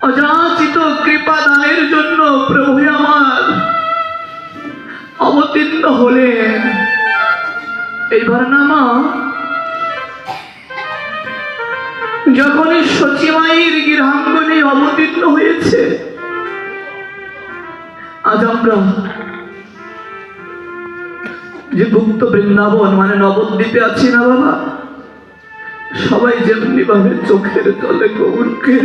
অযাচিত কৃপা দানের জন্য প্রভু আমার অবতীর্ণ হলেন। এইবার না, মা। যখনই সচিমাইয়ের গৃহাঙ্গনে অবতীর্ণ হয়েছে, আজ আমরা যে গুপ্ত বৃন্দাবন মানে নবদ্বীপে আছি না, বাবা, সবাই যেমনি ভাবে চোখের তলে গৌরকে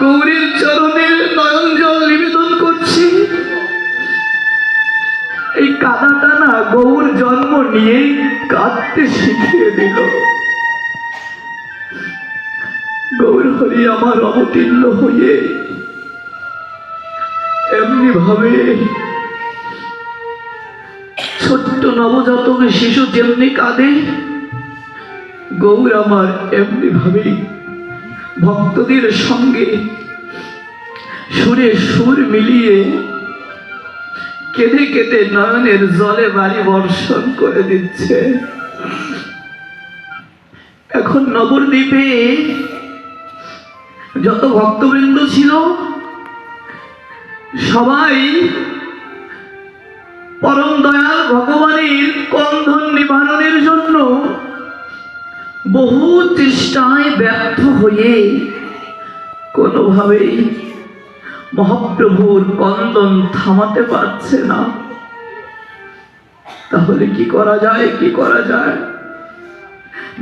গৌরীর চরণে নয়ন জল নিবেদন করছি। এই কাদাটা না গৌর জন্ম নিয়েই কাঁদতে শিখিয়ে দিল। গৌর হরি আমার অবতীর্ণ হয়ে এমনি ভাবে ছোট্ট নবজাতক শিশু যেমনি কাঁদে, গৌর আমার এমনি ভাবেই ভক্তদের সঙ্গে সুরে সুর মিলিয়ে কেঁদে কেঁদে নয়নের জলে বাড়ি বর্ষণ করে দিচ্ছে। এখন নবদ্বীপে যত ভক্তবৃন্দ ছিল, সবাই পরম দয়াল ভগবানের কন্ধন নিবারণের জন্য বহু চেষ্টায় ব্যর্থ হয়ে কোনোভাবেই মহাপ্রভুর কন্দন থামাতে পারছে না। তাহলে কি করা যায়, কি করা যায়?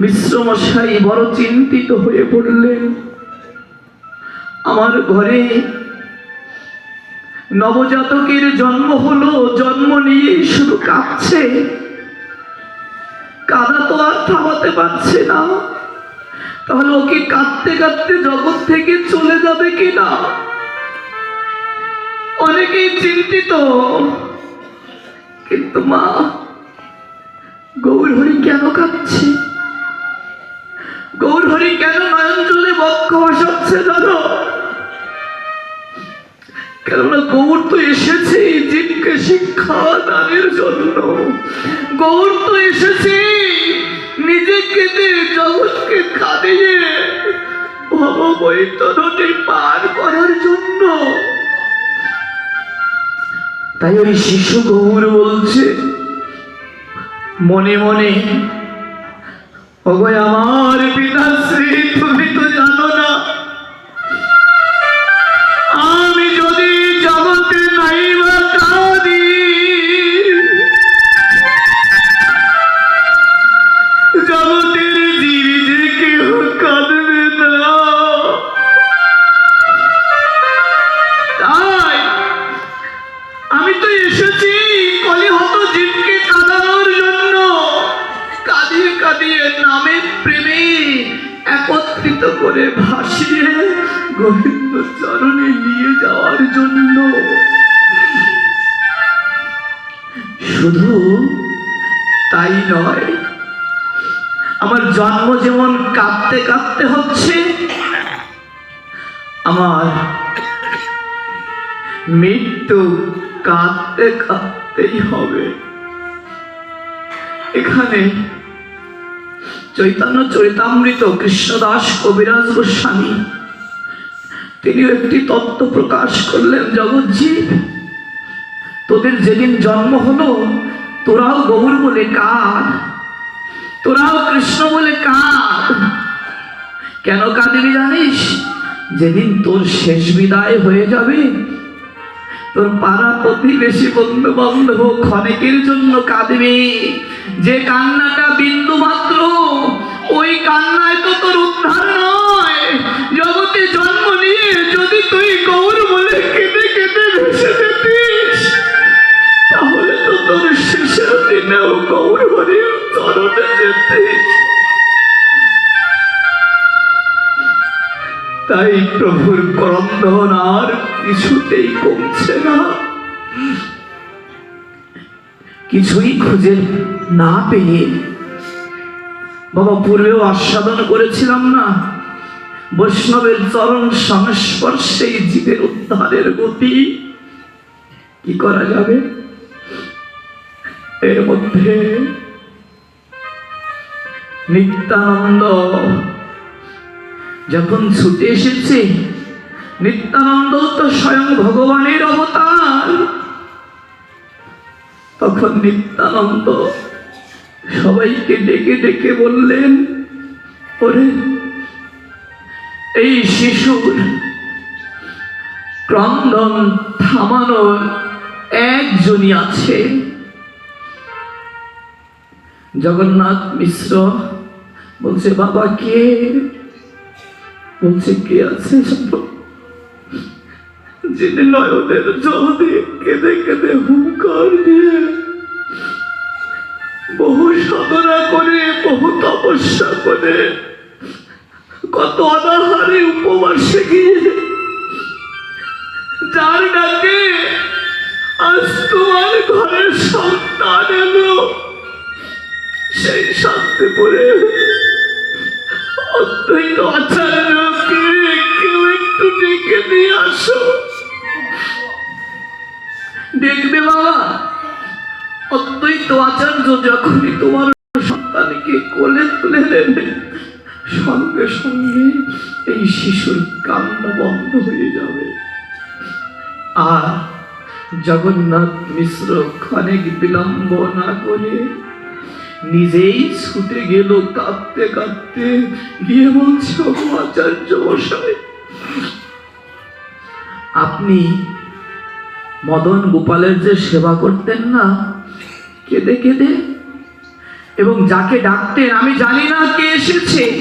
মিশ্র মশাই বড় চিন্তিত হয়ে পড়লেন। আমার ঘরে নবজাতকের জন্ম হলো, জন্ম নিয়ে শুধু কাঁদছে কাদা তো আর থামাতে পারছে না। তাহলে ওকে কাঁদতে কাঁদতে জগৎ থেকে চলে যাবে কিনা? অনেকেই চিন্তিত। কিন্তু মা, গৌর হরি কেন কাঁদছে? গৌর হরি কেন নয়ন জলে বক্ষ ভাসাচ্ছে জানো? কেননা গৌর তো এসেছে জীবকে শিক্ষা দানের জন্য। গৌর তো এসেছে নিজেকে জগৎকে কাঁদিয়ে ভব পার করার জন্য। তাই ওই শিশু গৌর বলছে, মনে মনে আমার পিতাশ্রী করে ভাসিয়ে গোবিন্দ চরণে নিয়ে যাওয়ার জন্য। শুধু তাই নয়, আমার জন্ম যেমন কাঁদতে কাঁদতে হচ্ছে, আমার মৃত্যু কাঁদতে কাঁদতেই হবে। এখানে চৈতন্য চরিতামৃত কৃষ্ণদাস কবিরাজ গোস্বামী। তিনি একটি তত্ত্ব প্রকাশ করলেন জগৎজীব তোদের যেদিন জন্ম হলো, তোরাও গৌর বলে কাঁদ, তোরাও কৃষ্ণ বলে কাঁদ। কেন কাঁদিবি জানিস? যেদিন তোর শেষ বিদায় হয়ে যাবে, তোর পাড়া প্রতিবেশী বন্ধু বান্ধব ক্ষণেকের জন্য কাঁদবে। যে কান্নাটা বিন্দু মাত্র ওই কান্নায় তো তোর উদ্ধার নয়। জগতে জন্ম নিয়ে যদি তুই গৌর বলে কেঁদে কেঁদে ভেসে যেতিস, তাহলে তো তোর শেষের দিনেও গৌর হরির চরণে যেতিস। তাই প্রভুর ক্রন্দন আর কিছুতেই কমছে না। কিছুই খুঁজে না পেয়ে বাবা, পূর্বেও আস্বাদন করেছিলাম না। বৈষ্ণবের চরণ সংস্পর্শে জীবের উদ্ধারের গতি। কি করা যাবে? এর মধ্যে নিত্যানন্দ। যখন ছুটে এসেছে, নিত্যানন্দ তো স্বয়ং ভগবানের অবতার। তখন নিত্যানন্দ সবাইকে ডেকে ডেকে বললেন, ওরে, এই শিশুর ক্রন্দন থামানোর একজনই আছে জগন্নাথ মিশ্র বলছে, বাবা, কে বলছে, কে আছে? যিনি নয়নের জল দিয়ে কেঁদে কেঁদে হুঙ্কার দিয়ে বহু সাধনা করে, বহু তপস্যা করে। কত অনাহারে উপবাসে গিয়ে যার ডাকে, আজ তোমার ঘরের সন্তান এলো। সেই শান্তি পরে অদ্বৈত আচার্যকে কেউ একটু ডেকে নিয়ে আসো। দেখবে বাবা অদ্বৈত আচার্য যখনই তোমার সন্তানকে কোলে তুলে নেবে সঙ্গে সঙ্গে এই শিশুর বন্ধ হয়ে যাবে। আর জগন্নাথ মিশ্র বিলম্ব না করে নিজেই ছুটে গেল কাঁদতে কাঁদতে গিয়ে বলছে "ও আচার্য মশাই। আপনি মদন গোপালের যে সেবা করতেন না কেঁদে কেঁদে। এবং যাকে ডাকতেন, আমি জানি না কে এসেছে।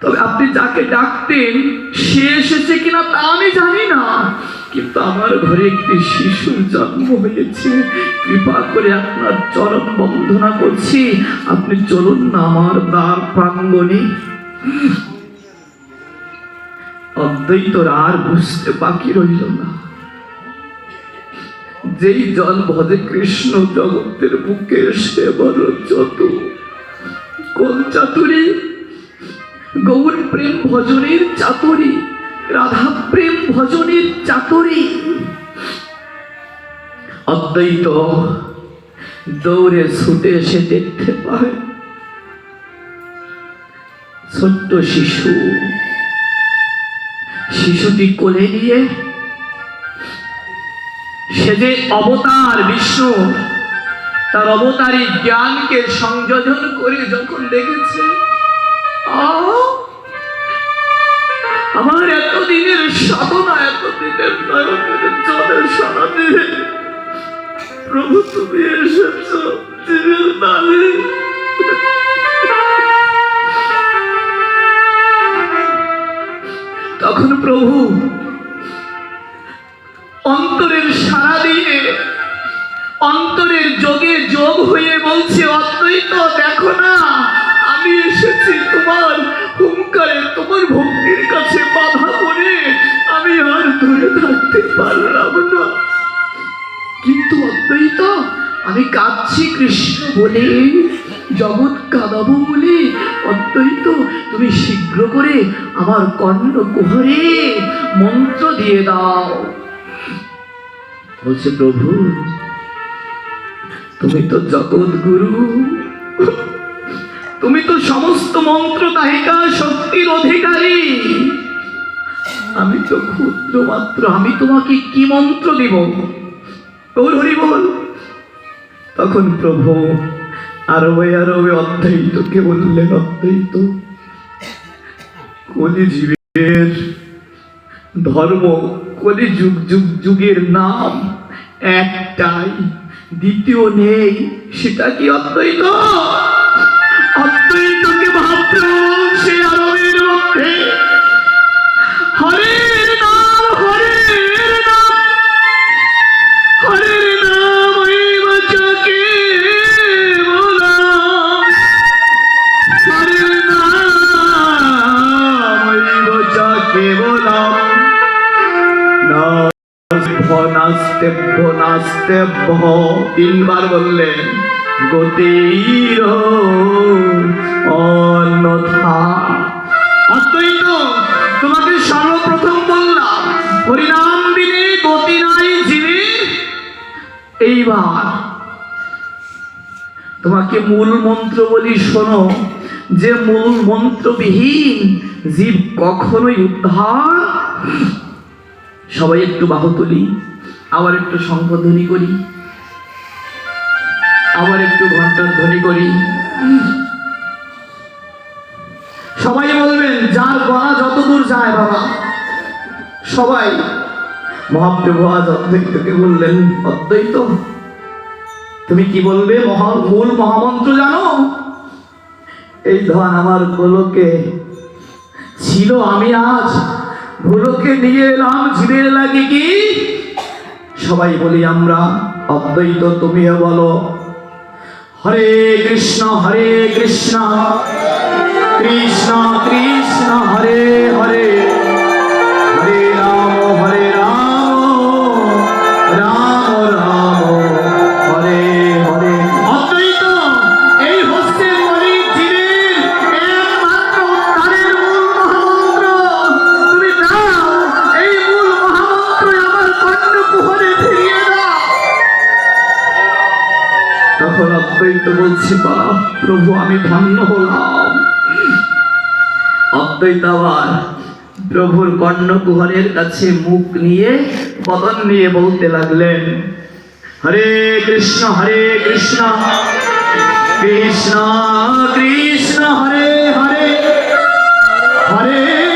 তবে আপনি যাকে ডাকতেন, সে এসেছে কিনা তা আমি জানি না। কিন্তু আমার ঘরে একটি শিশুর জন্ম হয়েছে। কৃপা করে আপনার চরণ বন্দনা করছি। আপনি চলুন না আমার দ্বার প্রাঙ্গণে। অদ্বৈতর আর বুঝতে বাকি রইল না। যেই জল ভজে কৃষ্ণ জগতের বুকে সে বড় যত। কোন চাতুরী, গৌর প্রেম ভজনের চাতুরী, রাধা প্রেম ভজনের চাতুরী। অদ্বৈত দৌড়ে ছুটে এসে দেখতে পায় ছোট্ট শিশু। শিশুটি কোলে নিয়ে সে যে অবতার বিষ্ণু তার অবতারী জ্ঞানকে সংযোজন করে যখন দেখেছে আমার এতদিনের সাধনা, এতদিনের জলের সারাতে প্রভু তুমি এসেছ তখন প্রভু অন্তরের সারা দিয়ে, অন্তরের যোগে যোগ হয়ে বলছে, অদ্বৈত, দেখো না, আমি এসেছি তোমার হুঙ্কারে, তোমার ভক্তির কাছে বাধা পড়ে আমি আর ধরে থাকতে পারলাম না। কিন্তু অদ্বৈত, আমি কাঁদছি কৃষ্ণ বলে, জগৎ কাঁদাবো বলে। অদ্বৈত, তুমি শীঘ্র করে আমার কর্ণ কুহরে মন্ত্র দিয়ে দাও। বলছে, প্রভু, তুমি তো জগৎ গুরু। তুমি তো সমস্ত মন্ত্র দাহিকা শক্তির অধিকারী। আমি তো ক্ষুদ্র মাত্র, আমি তোমাকে কি মন্ত্র দিব? হরি বল। তখন প্রভু আরবে আরবে অদ্বৈতকে বললেন অদ্বৈত? কলি জীবের ধর্ম কলি যুগ যুগ, যুগের নাম একটাই, দ্বিতীয় নেই, সেটা কি অদ্বৈত? অদ্বৈতকে ভাবতে সে আরবের মধ্যে। হরের নাস্তেভ্য নাস্তেভ্য। তিনবার বললেন গতির অন্যথা। অদ্বৈত তোমাকে সর্বপ্রথম বললাম, হরিনাম গতি নাই জীবের এইবার তোমাকে মূল মন্ত্র বলি, শোনো, যে মূল মন্ত্রবিহীন জীব কখনোই উদ্ধার। সবাই একটু বাহু তুলি। আবার একটু শঙ্খ ধ্বনি করি। আবার একটু ঘণ্টার ধ্বনি করি। সবাই বলবেন যার গলা যত দূর যায় বাবা। সবাই, মহাপ্রভু আজ অদ্বৈতকে বললেন, অদ্বৈত, তুমি কি বলবে? মহা, মূল মহামন্ত্র জানো? এই ধন আমার গোলকে। ছিল আমি আজ, গোলকে নিয়ে এলাম, জীবের লাগে কি? সবাই বলি আমরা অদ্বৈত তুমিও বলো। হরে কৃষ্ণ হরে কৃষ্ণ। কৃষ্ণ কৃষ্ণ হরে হরে। বা প্রভু, আমি ধন্য হলাম। অদ্বৈত আবার প্রভুর কর্ণকুহরের কাছে মুখ নিয়ে বদন নিয়ে বলতে লাগলেন, হরে কৃষ্ণ হরে কৃষ্ণ কৃষ্ণ কৃষ্ণ, হরে হরে হরে